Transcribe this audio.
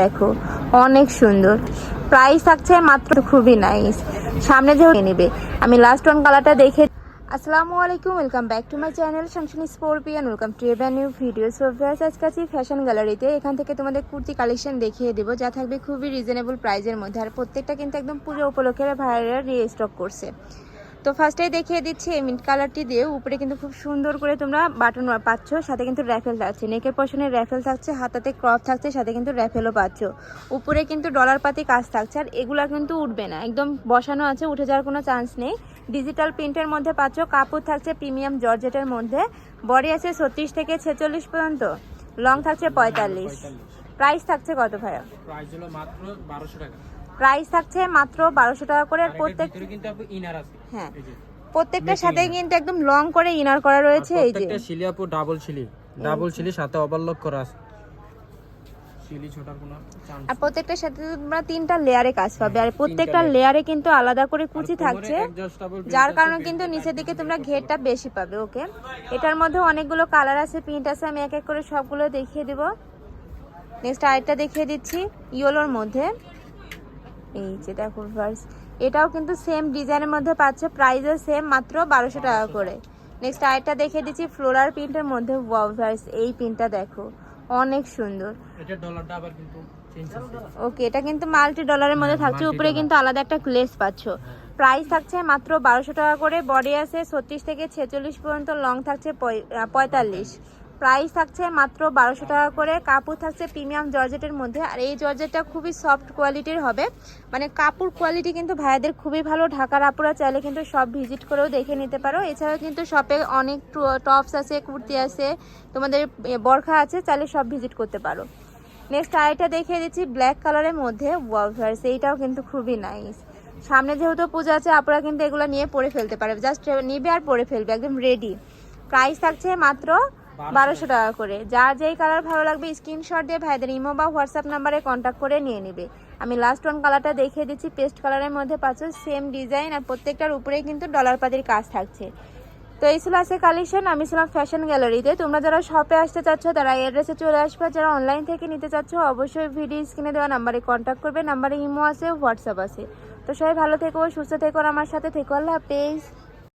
দেখো, অনেক সুন্দর। প্রাইস থাকছে মাত্র খুবই নাইস সামনে যে নেবে। আমি লাস্ট ওয়ান কালারটা দেখে আসসালামু আলাইকুম welcome back to my channel সাংশনী স্পোর্পিয়ান welcome to a new video so viewers আজকে আছি ফ্যাশন গ্যালারিতে এখান থেকে তোমাদের কুর্তি কালেকশন দেখিয়ে দেবো, যা থাকবে খুবই রিজনেবল প্রাইজের মধ্যে। আর প্রত্যেকটা কিন্তু একদম পুজো উপলক্ষে ভাইরা রিস্টক করছে। তো ফার্স্টেই দেখিয়ে দিচ্ছি এই মিন্ট কালারটি দিয়ে। উপরে কিন্তু খুব সুন্দর করে তোমরা বাটন পাচ্ছ সাথে কিন্তু র্যাফেল থাকছে। নেকের পশনে র্যাফেল থাকছে হাতাতে ক্রপ থাকছে সাথে কিন্তু র্যাফেলও পাচ্ছ। উপরে কিন্তু ডলার পাতি কাজ থাকছে আর এগুলা কিন্তু উঠবে না। একদম বসানো আছে উঠে যাওয়ার কোনো চান্স নেই। ডিজিটাল প্রিন্টের মধ্যে পাচ্ছ কাপড় থাকছে প্রিমিয়াম জর্জেটের মধ্যে। বডি আছে ছত্রিশ থেকে ছেচল্লিশ পর্যন্ত। লং থাকছে পঁয়তাল্লিশ। প্রাইস থাকছে কত ভাইয়া? প্রাইস হলো মাত্র বারোশো টাকা। প্রাইস থাকছে মাত্র বারোশো টাকা করে আর প্রত্যেক কিন্তু ইনার আছে। হ্যাঁ। প্রত্যেকটার সাথে কিন্তু একদম লং করে ইনার করা রয়েছে এই যে। শিলি আপু ডাবল শিলি। ডাবল শিলি সাথে ওভারলক করা আছে। আর প্রত্যেকটার সাথে তোমরা তিনটা লেয়ারে কাজ পাবে। আর প্রত্যেকটা লেয়ারে কিন্তু আলাদা করে কুচি থাকছে যার কারণে কিন্তু নিচের দিকে তোমরা ঘেরটা বেশি পাবে ওকে? এটার মধ্যে অনেকগুলো কালার আছে প্রিন্ট আছে আমি এক এক করে সবগুলো দেখিয়ে দেব। নেক্সট আরেকটা দেখিয়ে দিচ্ছি ইয়েলোর মধ্যে। এই যে দেখো ভার্স এটাও কিন্তু সেম ডিজাইনের মধ্যে পাচ্ছে প্রাইসও সেম মাত্র বারোশো টাকা করে। নেক্সট আরেকটা দেখিয়ে দিচ্ছি ফ্লোরার প্রিন্টের মধ্যে ওয়াও ভার্স এই প্রিন্টটা দেখো অনেক সুন্দর। এটা ডলারটা আবার কিন্তু ওকে এটা কিন্তু মাল্টি ডলারের মধ্যে থাকছে উপরে কিন্তু আলাদা একটা লেস পাচ্ছ। প্রাইস থাকছে মাত্র বারোশো টাকা করে বডি আছে ছত্রিশ থেকে ছেচল্লিশ পর্যন্ত লং থাকছে পঁয়তাল্লিশ। প্রাইস থাকছে মাত্র বারোশো টাকা করে। কাপড় থাকছে প্রিমিয়াম জর্জেটের মধ্যে। আর এই জর্জেটটা খুবই সফট কোয়ালিটির হবে। মানে কাপড় কোয়ালিটি কিন্তু ভাইয়াদের খুবই ভালো। ঢাকার আপুরা চাইলে কিন্তু সব ভিজিট করেও দেখে নিতে পারো। এছাড়াও কিন্তু শপে অনেক টপস আছে, কুর্তি আছে, তোমাদের বরখা আছে, চাইলে সব ভিজিট করতে পারো। নেক্সট আরেকটা দেখিয়ে দিচ্ছি ব্ল্যাক কালারের মধ্যে। ওয়াভার্স এইটাও কিন্তু খুবই নাইস সামনে যেহেতু পূজা আছে আপনারা কিন্তু এগুলো নিয়ে পরে ফেলতে পারবে। জাস্ট নিবে আর পরে ফেলবে, একদম রেডি প্রাইস থাকছে মাত্র বারোশো টাকা করে। যার যেই কালার ভালো লাগবে স্ক্রিনশট দিয়ে ভাইদের ইমো বা হোয়াটসঅ্যাপ নাম্বারে কন্ট্যাক্ট করে নিয়ে নেবে। আমি লাস্ট ওয়ান কালারটা দেখিয়ে দিচ্ছি পেস্ট কালারের মধ্যে পাচ্ছ সেম ডিজাইন আর প্রত্যেকটার উপরেই কিন্তু ডলার পাতির কাজ থাকছে। তো এই ছিল আছে কালেকশন আমি ছিলাম ফ্যাশন গ্যালারিতে তোমরা যারা শপে আসতে চাচ্ছ, তারা অ্যাড্রেসে চলে আসবে। যারা অনলাইন থেকে নিতে চাচ্ছ, অবশ্যই ভিডিও স্ক্রিনে দেওয়া নাম্বারে কন্ট্যাক্ট করবে। নাম্বারে ইমো আছে হোয়াটসঅ্যাপ আছে। তো সবাই ভালো থেকো, সুস্থ থেকো আমার সাথে থেকো। আল্লাহ হাফেজ।